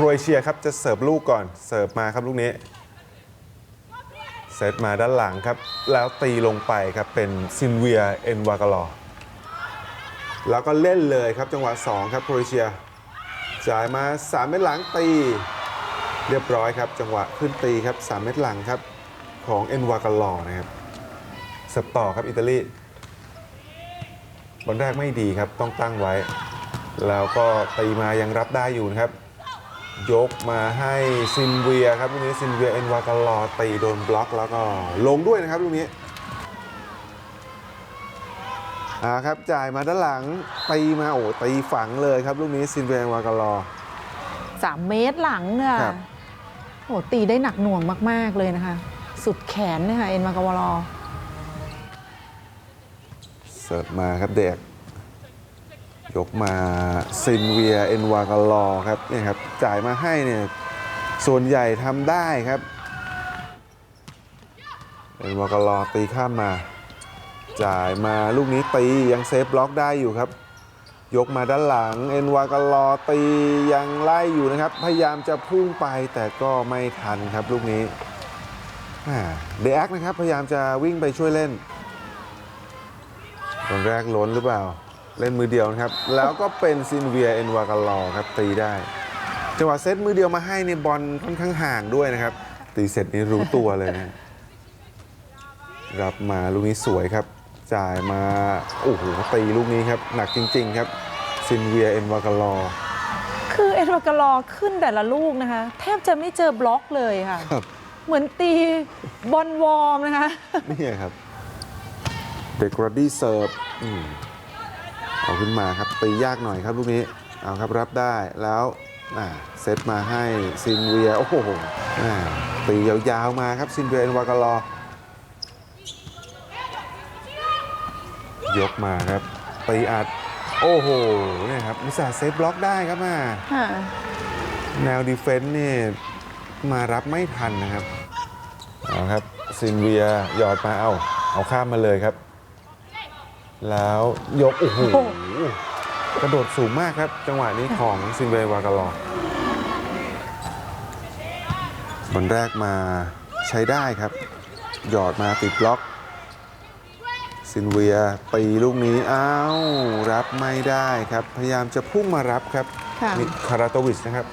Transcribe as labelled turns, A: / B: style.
A: ครเอเชียครับจะเสิร์ฟลูกก่อนเสิร์ฟมาครับลูกนี้เซตมาด้านหลังครับ แล้วตีลงไปครับเป็นซินเวียเอ็นวากาลอแล้วก็เล่นเลยครับจังหวะ 2 ครับโครเอเชีย จ่ายมา 3 เม็ดหลังตี เรียบร้อยครับ จังหวะขึ้นตีครับ 3 เม็ดหลังครับ ของเอ็นวากาลอนะครับเสิร์ฟต่อครับอิตาลีบอลแรกไม่ดีครับต้องตั้งไว้ แล้วก็ตีมายังรับได้อยู่นะครับ ยกมาให้ซินเวียครับลูกนี้ซินเวียเอ็นวากาลอตีโดนบล็อกแล้วก็ลงด้วยนะครับลูกนี้อ่าครับจ่ายมาด้านหลังตีมาโอ้ตีฝังเลยครับลูกนี้ซินเวียเอ็นวากาลอ
B: สามเมตรหลังเนี่ย
A: ครับ
B: โอ้ตีได้หนักหน่วงมาก ๆ เลยนะคะ สุดแขนเนี่ยค่ะ เอ็นมากาวลอ
A: เสิร์ฟมาครับเด็ก ยกมาซินเวียเอ็นวากาลอครับนี่ครับจ่ายมาให้เนี่ยส่วนใหญ่ทำได้ครับเอ็นวากาลอตีข้ามมา จ่ายมาลูกนี้ตียังเซฟบล็อกได้อยู่ครับ ยกมาด้านหลังเอ็นวากาลอตียังไล่อยู่นะครับ พยายามจะพุ่งไปแต่ก็ไม่ทันครับลูกนี้เดแอคนะครับพยายามจะวิ่งไปช่วยเล่นตอนแรกล้นหรือเปล่า เล่นมือเดียวนะครับ แล้วก็เป็นซินเวียเอ็นวากาลอครับตีได้จังหวะเซตมือเดียวมาให้ในยบอลค่อนข้างห่างด้วยนะครับ ตีเสร็จนี่รู้ตัวเลยนะรับมาลูกนี้สวยครับ จ่ายมาโอ้โหตีลูกนี้ครับ หนักจริง ๆ ครับซินเวียเอ็นวากาลอ
B: คือเอ็นมากาวลอขึ้นแต่ละลูกนะคะ แทบจะไม่เจอบล็อกเลยค่ะ
A: ครับ
B: เหมือนตีบอลวอร์มนะคะ
A: นี่ครับเด็กรดดี้เซิร์ฟอืม เอาขึ้นมาครับตียากหน่อยครับลูกนี้เอาครับรับได้แล้วอ่าเซตมาให้ซินเวียโอ้โหอ่าตียาวๆมาครับซินเวียเอ็นวากาลอยกมาครับตีอัดโอ้โหเนี่ยครับมิสาเซฟบล็อกได้ครับมา
B: ค่ะ
A: แนวดีเฟนต์นี่มารับไม่ทันนะครับเอาครับซินเวียหยอดมาเอาเอาข้ามมาเลยครับ แล้วยกโอ้โห
B: โอ้
A: กระโดดสูงมากครับ จังหวะนี้ของซินเวียวากาลอบอลแรกมาใช้ได้ครับ หยอดมาติดบล็อก ซินเวียตีลูกนี้อ้าวรับไม่ได้ครับ พยายามจะพุ่งมารับครับ
B: ค่ะ
A: นี่คาราโตวิชนะครับ